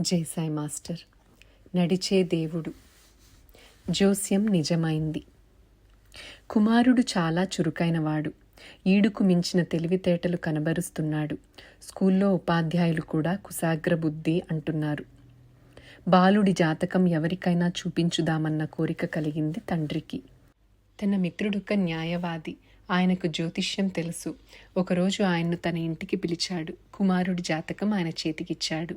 జైసాయి master. నడిచే దేవుడు. జోస్యం నిజమైంది. కుమారుడు చాలా చురుకైనవాడు. ఈడుకు మించిన తెలివితేటలు కనబరుస్తున్నాడు. స్కూల్లో ఉపాధ్యాయులు కూడా కుసాగ్ర బుద్ధి అంటున్నారు. బాలుడి జాతకం ఎవరికైనా చూపించుదామన్న కోరిక కలిగింది తండ్రికి. తన మిత్రుడొక న్యాయవాది. ఆయనకు జ్యోతిష్యం తెలుసు. ఒకరోజు ఆయన్ను తన ఇంటికి పిలిచాడు. కుమారుడి జాతకం ఆయన చేతికిచ్చాడు.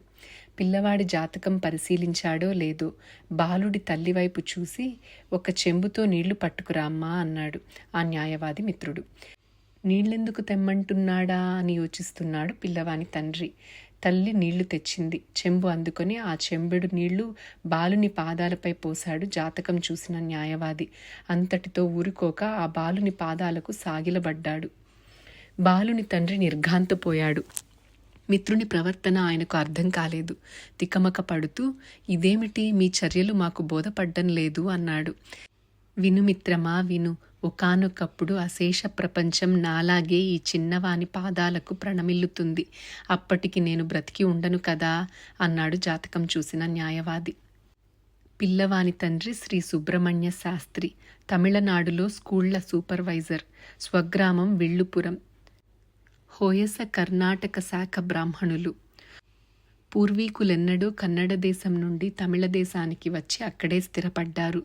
పిల్లవాడి జాతకం పరిశీలించాడో లేదో బాలుడి తల్లి వైపు చూసి ఒక చెంబుతో నీళ్ళు పట్టుకురామ్మా అన్నాడు ఆ న్యాయవాది మిత్రుడు. నీళ్ళెందుకు తెమ్మంటున్నాడా అని యోచిస్తున్నాడు పిల్లవాని తండ్రి. తల్లి నీళ్ళు తెచ్చింది. చెంబు అందుకొని ఆ చెంబుడు నీళ్ళు బాలుని పాదాలపై పోశాడు. జాతకం చూసిన న్యాయవాది అంతటితో ఊరుకోక ఆ బాలుని పాదాలకు సాగిలబడ్డాడు. బాలుని తండ్రి నిర్ఘాంతపోయాడు. మిత్రుని ప్రవర్తన ఆయనకు అర్థం కాలేదు. తికమక పడుతూ ఇదేమిటి? మీ చర్యలు మాకు బోధపడ్డం లేదు అన్నాడు. వినుమిత్రమా విను. ఒకానొకప్పుడు అశేష ప్రపంచం నాలాగే ఈ చిన్నవాని పాదాలకు ప్రణమిల్లుతుంది. అప్పటికి నేను బ్రతికి ఉండను కదా అన్నాడు జాతకం చూసిన న్యాయవాది. పిల్లవాని తండ్రి శ్రీ సుబ్రహ్మణ్య శాస్త్రి తమిళనాడులో స్కూళ్ళ సూపర్వైజర్ స్వగ్రామం విళ్ళుపురం. హోయస కర్ణాటక శాఖ బ్రాహ్మణులు. పూర్వీకులెన్నడూ కన్నడ దేశం నుండి తమిళ దేశానికి వచ్చి అక్కడే స్థిరపడ్డారు.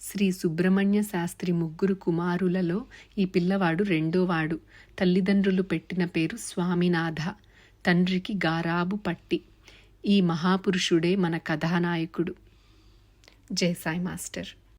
శ్రీ సుబ్రహ్మణ్య శాస్త్రి ముగ్గురు కుమారులలో ఈ పిల్లవాడు రెండోవాడు. తల్లిదండ్రులు పెట్టిన పేరు స్వామినాథ. తండ్రికి గారాబు పట్టి. ఈ మహాపురుషుడే మన కథానాయకుడు. జై సాయి మాస్టర్.